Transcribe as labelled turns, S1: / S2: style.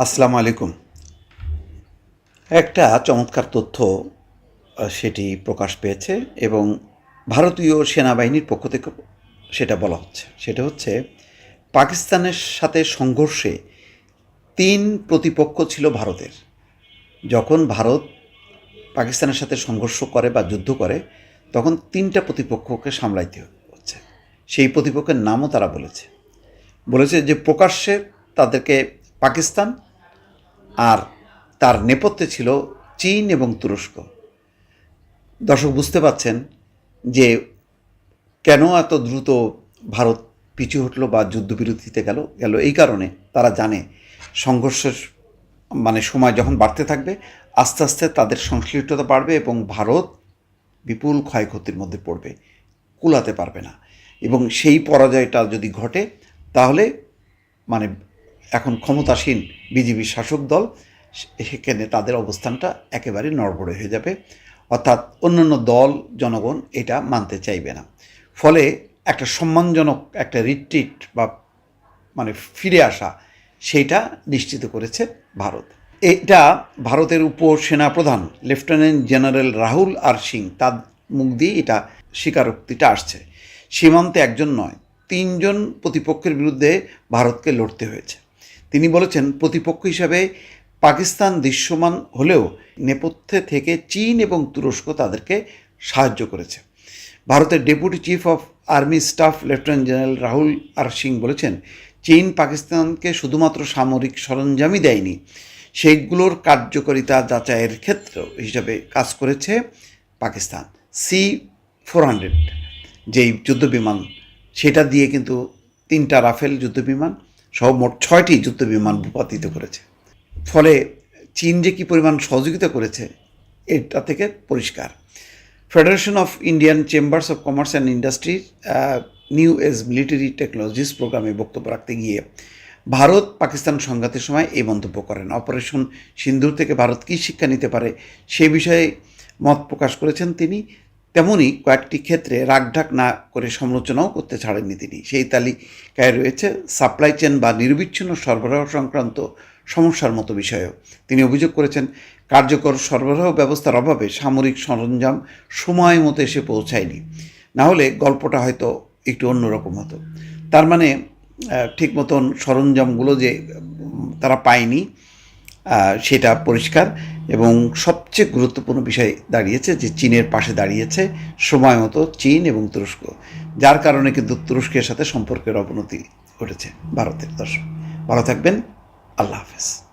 S1: আসসালামু আলাইকুম। একটা চমৎকার তথ্য সেটি প্রকাশ পেয়েছে এবং ভারতীয় সেনাবাহিনীর পক্ষ থেকে সেটা বলা হচ্ছে। সেটা হচ্ছে, পাকিস্তানের সাথে সংঘর্ষে তিন প্রতিপক্ষ ছিল ভারতের। যখন ভারত পাকিস্তানের সাথে সংঘর্ষ করে বা যুদ্ধ করে, তখন তিনটা প্রতিপক্ষকে সামলাইতে হচ্ছে। সেই প্রতিপক্ষের নামও তারা বলেছে। বলেছে যে প্রকাশ্যে তাদেরকে পাকিস্তান আর তার নেপথ্যে ছিল চীন এবং তুরস্ক। দর্শক, বুঝতে পাচ্ছেন যে কেন এত দ্রুত ভারত পিছু হটলো বা যুদ্ধবিরতিতে গেল গেল এই কারণে তারা জানে সংঘর্ষের মানে সময় যখন বাড়তে থাকবে, আস্তে আস্তে তাদের সংশ্লিষ্টতা বাড়বে এবং ভারত বিপুল ক্ষয়ক্ষতির মধ্যে পড়বে, কুলাতে পারবে না। এবং সেই পরাজয়টা যদি ঘটে, তাহলে মানে এখন ক্ষমতাসীন বিজেপি শাসক দল, সেখানে তাদের অবস্থানটা একেবারে নড়বড়ে হয়ে যাবে। অর্থাৎ অন্যান্য দল, জনগণ এটা মানতে চাইবে না। ফলে একটা সম্মানজনক একটা রিট্রিট বা মানে ফিরে আসা সেইটা নিশ্চিত করেছে ভারত। এটা ভারতের উপ সেনাপ্রধান lieutenant general Rahul R Singh, তার মুখ দিয়ে এটা স্বীকারোক্তিটা আসছে। সীমান্তে একজন নয়, তিনজন প্রতিপক্ষের বিরুদ্ধে ভারতকে লড়তে হয়েছে। তিনি বলেছেন, প্রতিপক্ষ হিসাবে পাকিস্তান দৃশ্যমান হলেও নেপথ্যে থেকে চীন এবং তুরস্ক তাদেরকে সাহায্য করেছে। ভারতের deputy chief of army staff lieutenant general Rahul R Singh বলেছেন, চীন পাকিস্তানকে শুধুমাত্র সামরিক সরঞ্জামই দেয়নি সেইগুলোর কার্যকারিতা যাচাইয়ের ক্ষেত্র হিসাবে কাজ করেছে পাকিস্তান। সি ফোর হান্ড্রেড, যেই যুদ্ধবিমান, সেটা দিয়ে কিন্তু তিনটা রাফেল যুদ্ধবিমান সহ মোট ছয়টি যুদ্ধবিমান ভূপাতিত করেছে। ফলে চীন যে কী পরিমাণ সহযোগিতা করেছে, এটা থেকে পরিষ্কার। Federation of Indian chambers of commerce and industry new age military technologies প্রোগ্রামে বক্তব্য রাখতে গিয়ে ভারত পাকিস্তান সংঘাতের সময় এই মন্তব্য করেন। অপারেশন সিন্ধুর থেকে ভারত কী শিক্ষা নিতে পারে সে বিষয়ে মত প্রকাশ করেছেন তিনি। তেমনি কয়েকটি ক্ষেত্রে রাগঢাক না করে সমালোচনাও করতে ছাড়েননি তিনি। সেই তালিকায় রয়েছে সাপ্লাই চেন বা নির্বিচ্ছিন্ন সরবরাহ সংক্রান্ত সমস্যার মতো বিষয়েও। তিনি অভিযোগ করেছেন, কার্যকর সরবরাহ ব্যবস্থার অভাবে সামরিক সরঞ্জাম সময় মতো এসে পৌঁছায়নি। না হলে গল্পটা হয়তো একটু অন্যরকম হতো। তার মানে ঠিক মতন সরঞ্জামগুলো যে তারা পায়নি সেটা পরিষ্কার এবং সবচেয়ে গুরুত্বপূর্ণ বিষয় দাঁড়িয়েছে যে চীনের পাশে দাঁড়িয়েছে সময় মতো চীন এবং তুরস্ক, যার কারণে কিন্তু তুরস্কের সাথে সম্পর্কের অবনতি ঘটেছে ভারতের দর্শক। ভালো থাকবেন, আল্লাহ হাফেজ।